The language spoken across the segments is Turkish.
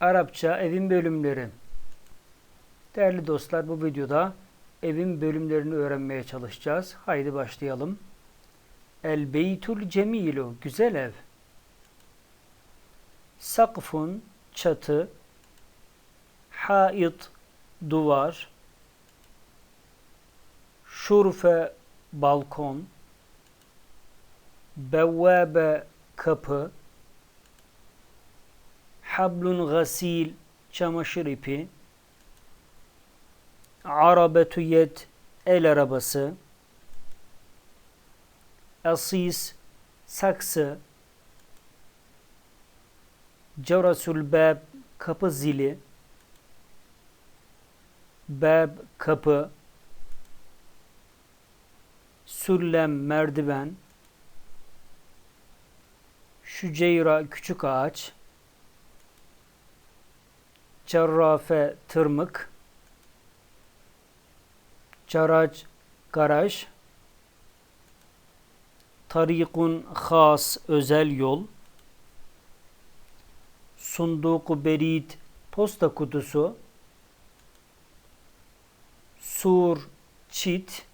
Arapça evin bölümleri. Değerli dostlar bu videoda evin bölümlerini öğrenmeye çalışacağız. Haydi başlayalım. El beytul cemilu güzel ev. Sakfun çatı. Hait duvar. Şurfe balkon. Bevvabe kapı. Hablun gasil çamaşır ipi. Arabetü yed el arabası. Asis saksı. Cerasul bab kapı zili. Bab kapı. Süllem merdiven. Şüceyra küçük ağaç. Cerrafe tırmık. Carac garaj. Tarikun khas özel yol. Sunduku berit posta kutusu. Sur çit.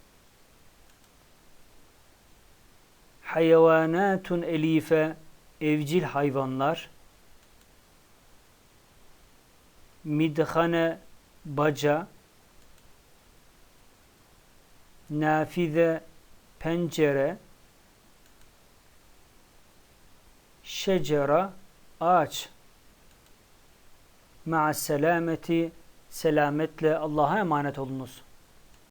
Hayvanatun elife evcil hayvanlar. Midhane baca. Nafize pencere. Şecera ağaç. Ma'a selameti selametle Allah'a emanet olunuz.